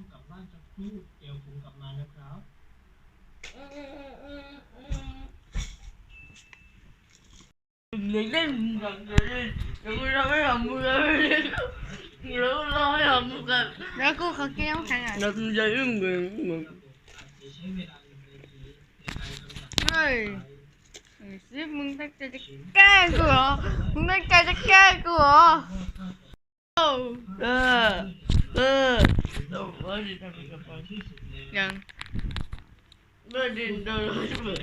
ต้องกลับบ้านสักครู่เดี๋ยวผมกลับมานะครับเด็กเล่นอยากจะเล่นแต่กูเราไม่ทำมึงเลยแล้วเราไม่ทำมึงกันแล้วกูเขากินน้ำแข็งอะเราจะยุ่งมึงมึงระบบอาจจะใช้เวลาหนึ่งนาทีในการกำจัดเฮ้ยไอ้ซิมึงตั้งใจจะแกล้งกูเหรอมึงตั้งใจจะแกล้งกูเหรอโอ้ เออเออ เราไม่ได้ทำกับมันยังไม่ได้โดนเลย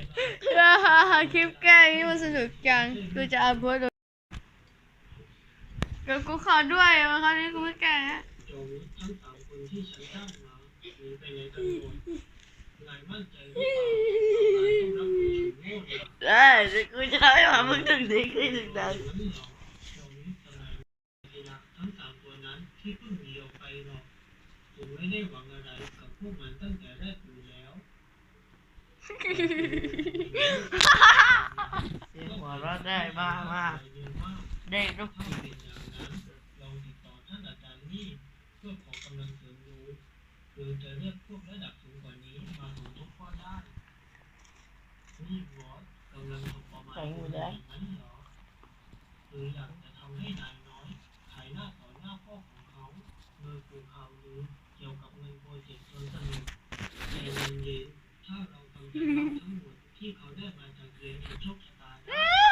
ฮ่าฮ่าฮ่าคลิปแกล้งนี่มันสนุกจังกูจะเอาโพสต์ลงเดี๋ยวกูขอด้วยมาคราวนี้กูไม่แกล้งฮะจงทั้งสามคนที่ฉันจ้างมาหนีไปในตำรวจนายมั่นใจหรือเปล่าว่าต้องรับผิดชอบโทษนะได้แต่กูจะให้มามึงถึงนี้คือถึงนั้นนั้นเหรอจงทำไมไอ้ละทั้งสามตัวนั้นที่เพิ่งหนีออกไปหรอก ผมไม่ได้หวังอะไรกับพวกมันตั้งแต่แรกอยู่แล้วเสียงหัวเราะได้มากมากเด็กลูกถ้าเป็นอย่างนั้นลองติดต่อท่านอาจารย์นี่เพื่อขอกำลังเสริมดูหรือจะเรียกพวกระดับสูงกว่านี้มาสมทบก็ได้นี่บอสกำลังทำประมาณนั้นเหรอหรืออยากจะทำให้นายน้อยขายหน้าต่อหน้าพ่อของเขาโดยปลูกข่าวลือ เกี่ยวกับเงินโปรเจกต์จนสนุกใจเย็นๆถ้าเราทำตามทั้งหมดที่เขาได้มาจากเรียนเห็นโชคชะตาได้